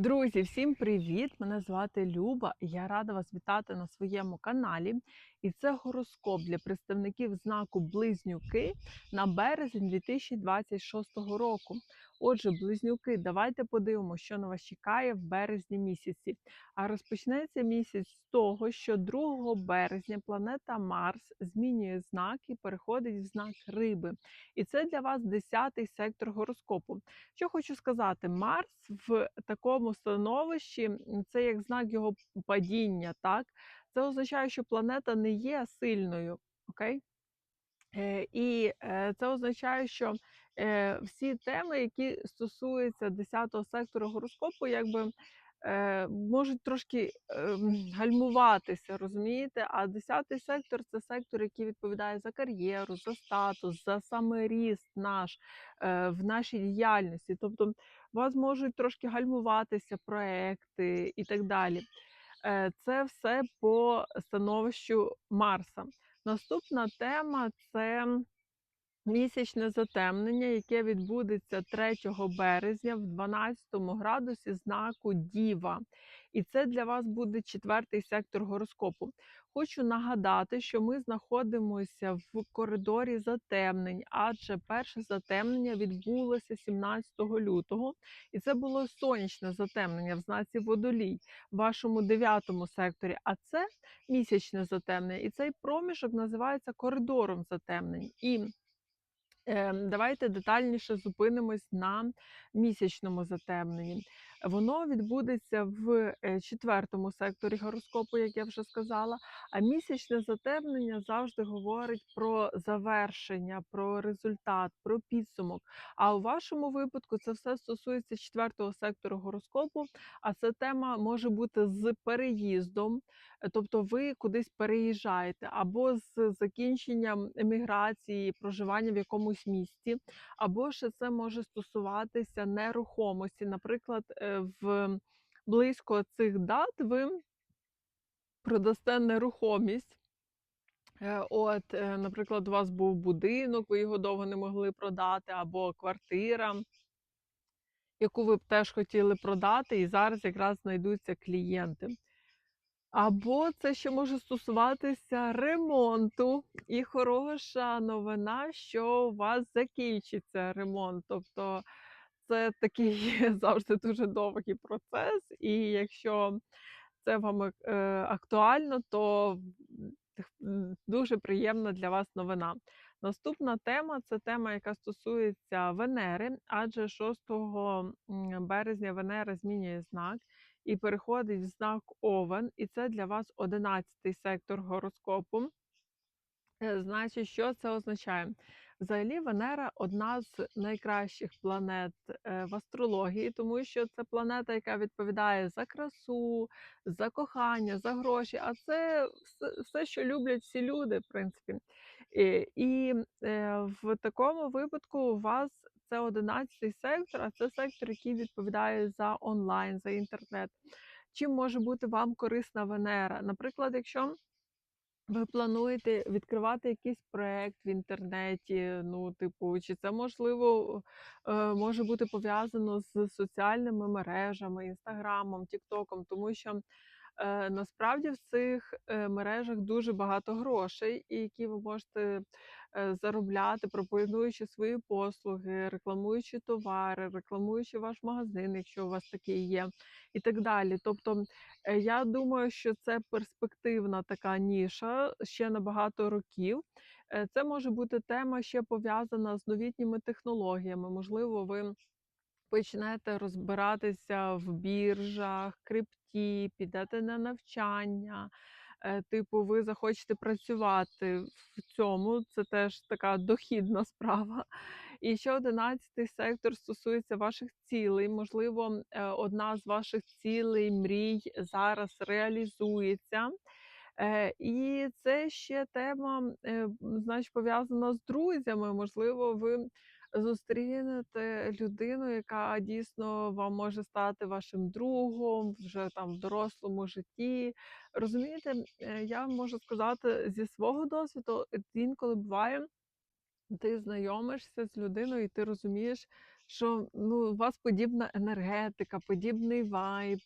Друзі, всім привіт! Мене звати Люба. Я рада вас вітати на своєму каналі. І це гороскоп для представників знаку Близнюки на березень 2026 року. Отже, близнюки, давайте подивимося, що на вас чекає в березні місяці. А розпочнеться місяць з того, що 2 березня планета Марс змінює знак і переходить в знак риби. І це для вас 10-й сектор гороскопу. Що хочу сказати, Марс в такому становищі це як знак його падіння. Так, це означає, що планета не є сильною. Окей? Е, І е, це означає, що всі теми, які стосуються 10-го сектору гороскопу, якби е, можуть трошки ем, гальмуватися, розумієте? А 10-й сектор це сектор, який відповідає за кар'єру, за статус, за саме ріст наш е, в нашій діяльності. Тобто, у вас можуть трошки гальмуватися проекти і так далі. Е, Це все по становищу Марса. Наступна тема це місячне затемнення, яке відбудеться 3 березня в 12 градусі знаку Діва. І це для вас буде четвертий сектор гороскопу. Хочу нагадати, що ми знаходимося в коридорі затемнень, адже перше затемнення відбулося 17 лютого, і це було сонячне затемнення в знаці водолій в вашому дев'ятому секторі. А це місячне затемнення, і цей проміжок називається коридором затемнень. І Давайте детальніше зупинимось на місячному затемненні. Воно відбудеться в е, четвертому секторі гороскопу, як я вже сказала. А місячне затемнення завжди говорить про завершення, про результат, про підсумок. А у вашому випадку це все стосується четвертого сектору гороскопу. А ця тема може бути з переїздом, е, тобто ви кудись переїжджаєте, або з закінченням еміграції, проживання в якомусь місті, або ж це може стосуватися нерухомості. Наприклад, е, в близько цих дат ви продасте нерухомість. Е, От, е, наприклад, у вас був будинок, ви його довго не могли продати, або квартира, яку ви б теж хотіли продати, і зараз якраз знайдуться клієнти. Або це ще може стосуватися ремонту. І хороша новина, що у вас закінчиться ремонт. Тобто це такий завжди дуже довгий процес, і якщо це вам е, актуально, то дуже приємна для вас новина. Наступна тема це тема, яка стосується Венери, адже 6 березня Венера змінює знак і переходить в знак Овен, і це для вас 11-й сектор гороскопу. Е, Значить, що це означає? Взагалі, Венера одна з найкращих планет е, в астрології, тому що це планета, яка відповідає за красу, за кохання, за гроші. А це все, що люблять всі люди, в принципі. І, і е, в такому випадку у вас це 11 сектор, а це сектор, який відповідає за онлайн, за інтернет. Чим може бути вам корисна Венера? Наприклад, якщо ви плануєте відкривати якийсь проект в інтернеті, ну, типу, чи це можливо е, може бути пов'язано з соціальними мережами, інстаграмом, тіктоком, тому що насправді в цих е, мережах дуже багато грошей, які ви можете е, заробляти, пропонуючи свої послуги, рекламуючи товари, рекламуючи ваш магазин, якщо у вас такий є, і так далі. Тобто Е, Я думаю, що це перспективна така ніша ще на багато років. Е, Це може бути тема ще пов'язана з новітніми технологіями. Можливо, ви почнете розбиратися в біржах, крипті, підете на навчання. Е, Типу, ви захочете працювати в цьому. Це теж така дохідна справа. І ще одинадцятий сектор стосується ваших цілей. Можливо, е, одна з ваших цілей, мрій зараз реалізується. Е, І це ще тема, значить, пов'язана з друзями. Можливо, ви зустрінете людину, яка дійсно вам може стати вашим другом вже там в дорослому житті. Розумієте, Е, я можу сказати зі свого досвіду, інколи буває ти знайомишся з людиною, і ти розумієш, що ну, у вас подібна енергетика, подібний вайб,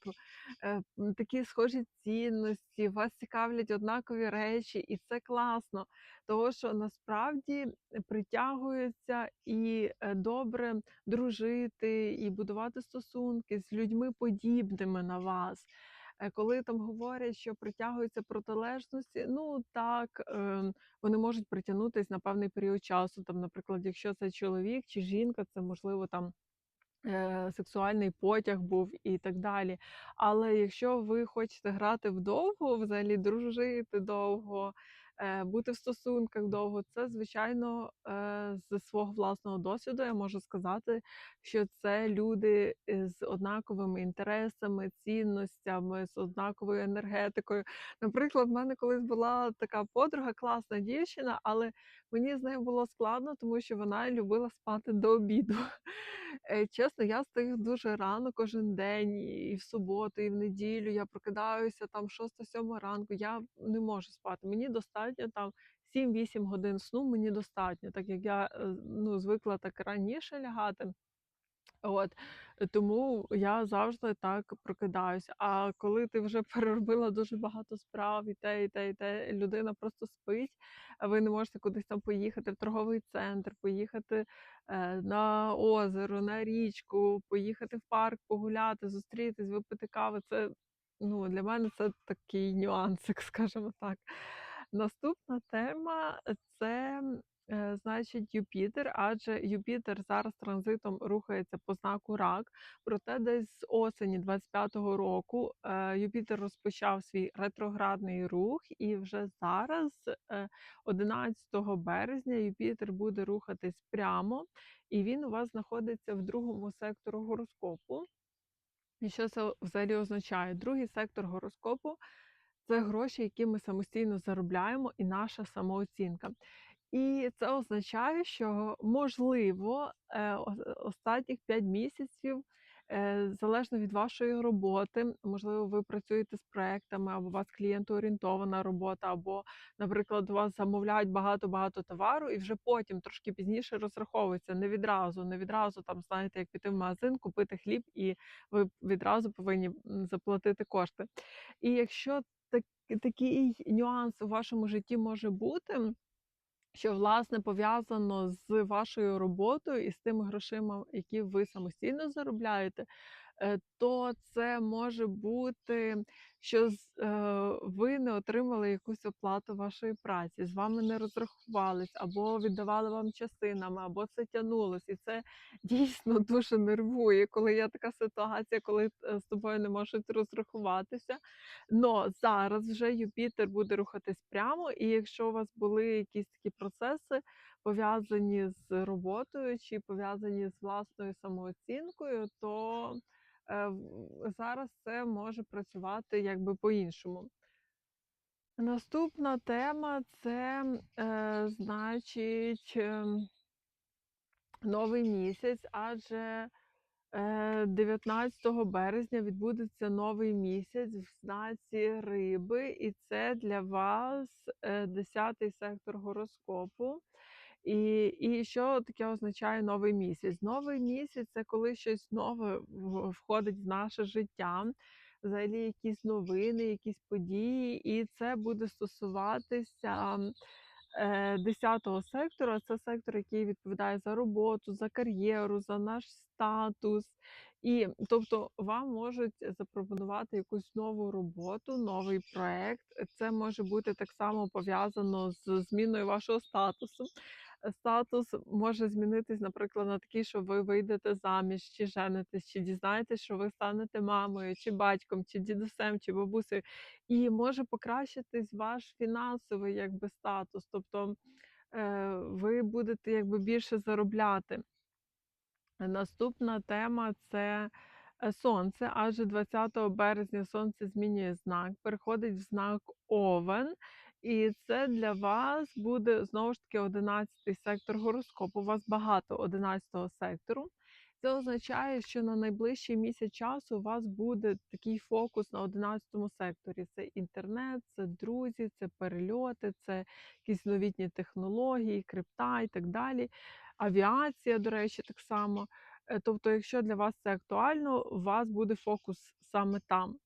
е, такі схожі цінності, вас цікавлять однакові речі, і це класно. Того, що насправді притягується і е, добре дружити, і будувати стосунки з людьми подібними на вас. Е, Коли там говорять, що притягуються протилежності, ну так, е, вони можуть притягнутись на певний період часу. Там, наприклад, якщо це чоловік чи жінка, це можливо там е, сексуальний потяг був і так далі. Але якщо ви хочете грати вдовго, взагалі дружити довго, бути в стосунках довго, це звичайно е, з свого власного досвіду я можу сказати, що це люди е, з однаковими інтересами, цінностями, з однаковою енергетикою. Наприклад, в мене колись була така подруга, класна дівчина, але мені з нею було складно, тому що вона любила спати до обіду. Е, Чесно, я стою дуже рано кожен день, і в суботу, і в неділю. Я прокидаюся там 6-7 ранку. Я не можу спати. Мені достатньо там 7-8 годин сну. Мені достатньо, так як я е, ну, звикла так раніше лягати. От, тому я завжди так прокидаюся. А коли ти вже переробила дуже багато справ, і те, і те, і те, людина просто спить, а ви не можете кудись там поїхати в торговий центр, поїхати е, на озеро, на річку, поїхати в парк, погуляти, зустрітись, випити кави. Це ну, для мене це такий нюансик, скажімо так. Наступна тема це Е, значить, Юпітер, адже Юпітер зараз транзитом рухається по знаку Рак. Проте десь з осені 25-го року е, Юпітер розпочав свій ретроградний рух, і вже зараз, е, 11 березня, Юпітер буде рухатись прямо, і він у вас знаходиться в другому сектору гороскопу. І що це взагалі означає? Другий сектор гороскопу це гроші, які ми самостійно заробляємо, і наша самооцінка. І це означає, що можливо е, останніх 5 місяців, е, залежно від вашої роботи, можливо, ви працюєте з проектами, або у вас клієнтоорієнтована робота, або, наприклад, у вас замовляють багато-багато товару, і вже потім трошки пізніше розраховується. Не відразу, не відразу там знаєте, як піти в магазин, купити хліб, і ви відразу повинні заплатити кошти. І якщо такий нюанс у вашому житті може бути що власне пов'язано з вашою роботою і з тими грошима, які ви самостійно заробляєте, то це може бути, що е, ви не отримали якусь оплату вашої праці, з вами не розрахувались, або віддавали вам частинами, або це тягнулось. І це дійсно дуже нервує, коли є така ситуація, коли е, з тобою не можуть розрахуватися. Но зараз вже Юпітер буде рухатись прямо, і якщо у вас були якісь такі процеси пов'язані з роботою чи пов'язані з власною самооцінкою, то е, зараз це може працювати якби по-іншому. Наступна тема це, е, значить, ем, новий місяць, адже Е, 19 березня відбудеться новий місяць в знаці риби, і це для вас е, 10-й сектор гороскопу. І, і що таке означає новий місяць? Новий місяць це коли щось нове входить в наше життя, взагалі якісь новини, якісь події, і це буде стосуватися е, 10-го сектору. Це сектор, який відповідає за роботу, за кар'єру, за наш статус. І тобто вам можуть запропонувати якусь нову роботу, новий проект. Це може бути так само пов'язано з зміною вашого статусу. Статус може змінитись, наприклад, на такий, що ви вийдете заміж, чи женитесь, чи дізнаєтесь, що ви станете мамою, чи батьком, чи дідусем, чи бабусею. І може покращитись ваш фінансовий якби статус. Тобто е, ви будете якби більше заробляти. Наступна тема це е, сонце, адже 20 березня сонце змінює знак, переходить в знак Овен, і це для вас буде знову ж таки 11 сектор гороскопу. У вас багато 11 сектору. Це означає, що на найближчий місяць часу у вас буде такий фокус на 11 секторі: це інтернет, це друзі, це перельоти, це якісь новітні технології, крипта і так далі авіація, до речі, так само. Е, тобто, якщо для вас це актуально, у вас буде фокус саме там.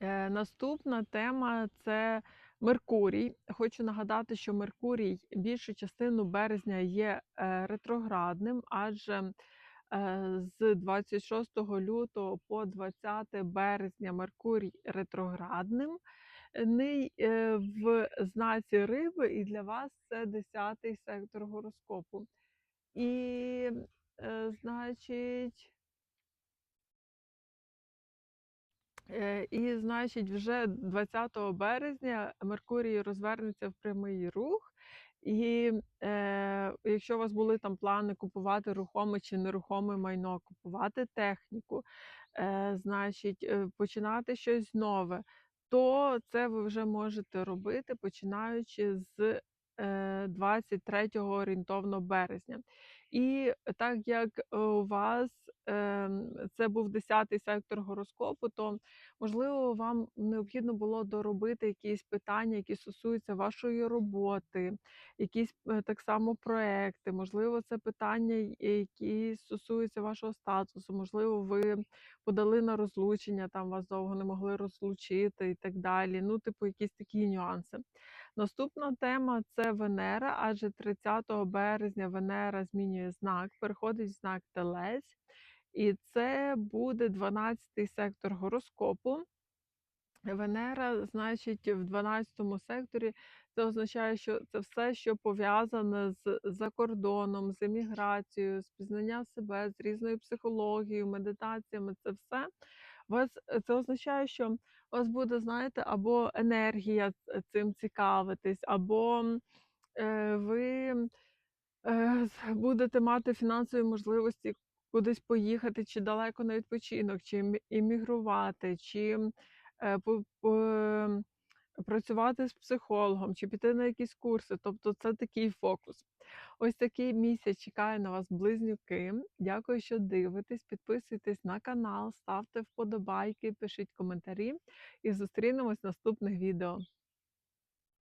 Е, наступна тема це Меркурій. Хочу нагадати, що Меркурій більшу частину березня є е, ретроградним, адже е, з 26 лютого по 20 березня Меркурій ретроградним е, в знаці риби, і для вас це 10-й сектор гороскопу. І, значить. І, значить, вже 20 березня Меркурій розвернеться в прямий рух. І е, якщо у вас були там плани купувати рухоме чи нерухоме майно, купувати техніку, е, значить, е, починати щось нове, то це ви вже можете робити, починаючи з е, 23 орієнтовно березня. І так як е, у вас е, це був 10-й сектор гороскопу, то можливо вам необхідно було доробити якісь питання, які стосуються вашої роботи, якісь е, так само проекти. Можливо, це питання, які стосуються вашого статусу. Можливо, ви подали на розлучення, там вас довго не могли розлучити і так далі. Ну, типу, якісь такі нюанси. Наступна тема це Венера, адже 30 березня Венера змінює знак, переходить в знак Телець, і це буде 12-й сектор гороскопу. Венера, значить, в 12 секторі це означає, що це все, що пов'язане з закордоном, з еміграцією, з пізнанням себе, з різною психологією, медитаціями. Це все вас це означає, що вас буде, знаєте, або енергія цим цікавитись, або е, ви е, будете мати фінансові можливості кудись поїхати, чи далеко на відпочинок, чи іммігрувати, чи е, по, по, працювати з психологом, чи піти на якісь курси. Тобто це такий фокус. Ось такий місяць чекає на вас близнюки. Дякую, що дивитесь. Підписуйтесь на канал, ставте вподобайки, пишіть коментарі і зустрінемось в наступних відео.